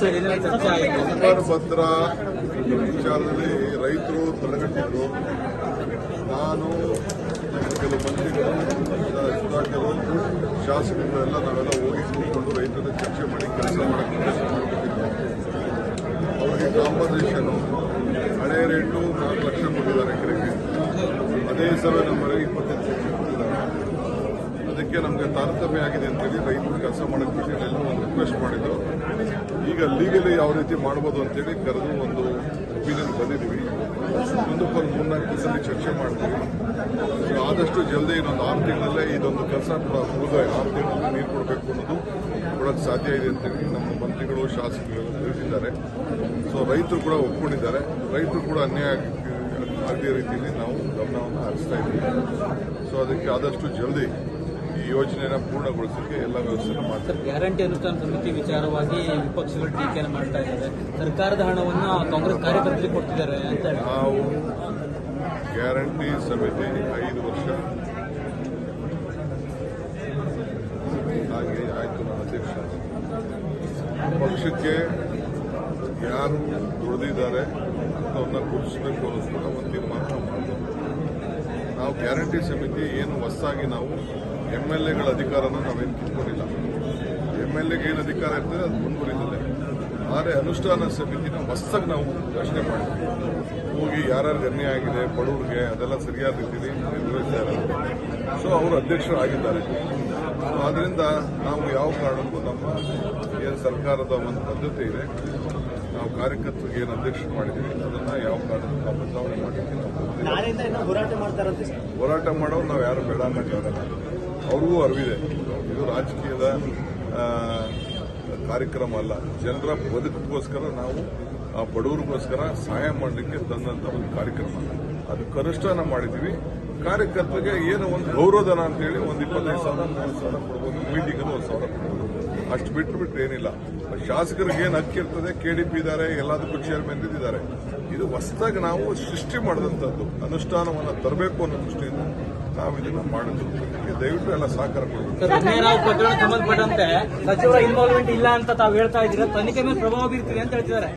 ಪತ್ರ ವಿಚಾರದಲ್ಲಿ ರೈತರು ತಡೆಗಟ್ಟಿದ್ರು ನಾನು ಕೆಲವು ಮಂತ್ರಿಗಳು ಕೆಲವು ಎಲ್ಲ ನಾವೆಲ್ಲ ಹೋಗಿ ಕೂತ್ಕೊಂಡು ರೈತರ ಚರ್ಚೆ ಮಾಡಿ ಕೆಲಸ ಮಾಡಕ್ಕೆ ಅವರಿಗೆ ಕಾಂಪನ್ಸೇಷನ್ ಹಳೆ ರೇಟು ನಾಲ್ಕು ಲಕ್ಷ ಕೊಟ್ಟಿದ್ದಾರೆ ಎಕರೆಗೆ. ಅದೇ ಸಲ ನಮ್ಮವರೆಗೆ ಇಪ್ಪತ್ತೈದು ಲಕ್ಷ ಕೊಟ್ಟಿದ್ದಾರೆ. ಅದಕ್ಕೆ ನಮಗೆ ತಾರತಮ್ಯ ಆಗಿದೆ ಅಂತೇಳಿ ರೈತರು ಕೆಲಸ ಮಾಡಕ್ಕೆ ಬಿಟ್ಟಿಲ್ಲ ರಿಕ್ವೆಸ್ಟ್ ಮಾಡಿದ್ದು. ಈಗ ಲೀಗಲಿ ಯಾವ ರೀತಿ ಮಾಡ್ಬೋದು ಅಂತೇಳಿ ಕರೆದು ಒಂದು ಒಪಿನಿಯನ್ ಬಂದಿದ್ದೀವಿ. ಮುಂದಕ್ಕೊಂದು ಮೂರ್ನಾಲ್ಕು ದಿವಸದಲ್ಲಿ ಚರ್ಚೆ ಮಾಡ್ತೀವಿ. ಆದಷ್ಟು ಜಲ್ದಿ ಇನ್ನೊಂದು ಆರು ತಿಂಗಳಲ್ಲೇ ಇದೊಂದು ಕೆಲಸ ಕೂಡ ಮುಗಿದ ಆರು ತಿಂಗಳಲ್ಲಿ ನೀರು ಕೊಡಬೇಕು ಅನ್ನೋದು ಕೊಡೋಕ್ಕೆ ಸಾಧ್ಯ ಇದೆ ಅಂತೇಳಿ ನಮ್ಮ ಮಂತ್ರಿಗಳು, ಶಾಸಕರು ತಿಳಿಸಿದ್ದಾರೆ. ಸೊ ರೈತರು ಕೂಡ ಒಪ್ಕೊಂಡಿದ್ದಾರೆ. ರೈತರು ಕೂಡ ಅನ್ಯಾಯ ಆಗದೇ ರೀತಿಯಲ್ಲಿ ನಾವು ಗಮನವನ್ನು ಹರಿಸ್ತಾ ಇದ್ದೀವಿ. ಸೊ ಅದಕ್ಕೆ ಆದಷ್ಟು ಜಲ್ದಿ ಯೋಜನೆನ ಪೂರ್ಣಗೊಳಿಸಲಿಕ್ಕೆ ಎಲ್ಲ ವ್ಯವಸ್ಥೆ ಮಾಡ್ತಾರೆ ಗ್ಯಾರಂಟಿ ಅನುಷ್ಠಾನ ಸಮಿತಿ ವಿಚಾರವಾಗಿ ವಿಪಕ್ಷಗಳು ಟೀಕೆಯನ್ನು ಮಾಡ್ತಾ ಇದ್ದಾರೆ. ಸರ್ಕಾರದ ಹಣವನ್ನು ಕಾಂಗ್ರೆಸ್ ಕಾರ್ಯಕರ್ತರಿಗೆ ಕೊಡ್ತಿದ್ದಾರೆ ಅಂತ ನಾವು ಗ್ಯಾರಂಟಿ ಸಮಿತಿ ಐದು ವರ್ಷ. ಹಾಗೆ ಆಯ್ತು ಅಧ್ಯಕ್ಷ. ಪಕ್ಷಕ್ಕೆ ಯಾರು ದುಡಿದಿದ್ದಾರೆ ಅಂಥವ್ರನ್ನ ಗುರುತಿಸಬೇಕು ಕೂಡ ಒಂದು ತೀರ್ಮಾನ ನಾವು ಗ್ಯಾರಂಟಿ ಸಮಿತಿ ಏನು ಹೊಸದಾಗಿ ನಾವು ಎಂ ಎಲ್ ಎಗಳ ಅಧಿಕಾರನ ನಾವೇನು ಕಿತ್ಕೊಂಡಿಲ್ಲ. ಎಂ ಎಲ್ ಎಗೆ ಏನು ಅಧಿಕಾರ ಇರ್ತದೆ ಅದು ಮುಂದುವರಿದಿಲ್ಲ ಆದರೆ ಅನುಷ್ಠಾನ ಸಮಿತಿನ ಹೊಸದಾಗಿ ನಾವು ರಚನೆ ಮಾಡಿದ್ವಿ. ಹೋಗಿ ಯಾರ್ಯಾರು ಅನ್ಯಾಯ ಆಗಿದೆ, ಬಡವ್ರಿಗೆ ಅದೆಲ್ಲ ಸರಿಯಾದ ರೀತಿಯಲ್ಲಿ ನಿರ್ವಹಿಸಿದ್ದಾರೆ ಸೊ ಅವರು ಅಧ್ಯಕ್ಷರು ಆಗಿದ್ದಾರೆ. ಆದ್ದರಿಂದ ನಾವು ಯಾವ ಕಾರಣಕ್ಕೂ ನಮ್ಮ ಏನು ಸರ್ಕಾರದ ಒಂದು ಪದ್ಧತಿ ಇದೆ. ನಾವು ಕಾರ್ಯಕರ್ತರಿಗೆ ಏನು ಅಧ್ಯಕ್ಷರು ಮಾಡಿದ್ದೀವಿ, ಅದನ್ನು ಯಾವ ಕಾರಣಕ್ಕೂ ನಾವು ಬದಲಾವಣೆ ಮಾಡಿದ್ದೀವಿ ನಾವು ಹೋರಾಟ ಮಾಡ್ತಾರಂತೆ ನಾವು ಯಾರು ಬೇಡ ಅನ್ನೋಕ್ಕಾಗಲ್ಲ ಅವ್ರಿಗೂ ಅರಿವಿದೆ. ಇದು ರಾಜಕೀಯದ ಕಾರ್ಯಕ್ರಮ ಅಲ್ಲ. ಜನರ ಬದುಕಿಗೋಸ್ಕರ ನಾವು ಆ ಬಡವರಿಗೋಸ್ಕರ ಸಹಾಯ ಮಾಡಲಿಕ್ಕೆ ತಂದಂತ ಒಂದು ಕಾರ್ಯಕ್ರಮ. ಅದು ಕನಿಷ್ಠನ ಮಾಡಿದ್ದೀವಿ. ಕಾರ್ಯಕರ್ತರಿಗೆ ಏನು ಒಂದು ಗೌರವಧನ ಅಂತೇಳಿ ಒಂದು ಇಪ್ಪತ್ತೈದು ಸಾವಿರ, ಮೂವತ್ತು ಸಾವಿರ ಕೊಡ್ಬೋದು. ಮೀಟಿಂಗಲ್ಲಿ ಒಂದು ಸಾವಿರ ಕೊಡ್ಬೋದು. ಅಷ್ಟು ಬಿಟ್ಟು ಬಿಟ್ಟರೆ ಏನಿಲ್ಲ. ಶಾಸಕರಿಗೆ ಏನು ಹಕ್ಕಿರ್ತದೆ ಕೆ ಡಿ ಪಿ ಇದ್ದಾರೆ ಎಲ್ಲದಕ್ಕೂ ಚೇರ್ಮನ್ ಇದ್ದಾರೆ ಇದು ಹೊಸದಾಗಿ ನಾವು ಸೃಷ್ಟಿ ಮಾಡಿದಂಥದ್ದು, ಅನುಷ್ಠಾನವನ್ನು ತರಬೇಕು ಅನ್ನೋ ದೃಷ್ಟಿಯಿಂದ ನಾವು ಇದನ್ನು ಮಾಡಿದ್ರು ದಯವಿಟ್ಟು ಎಲ್ಲ ಸಹಕಾರ ಕೊಡಬೇಕು. ಸಚಿವರ ಇನ್ವಾಲ್ವ್ಮೆಂಟ್ ಇಲ್ಲ ಅಂತ ತಾವು ಹೇಳ್ತಾ ಇದ್ದೀರಾ? ತನಿಖೆ ಮೇಲೆ ಪ್ರಭಾವ ಬೀರ್ತೀವಿ ಅಂತ ಹೇಳ್ತಿದ್ದಾರೆ.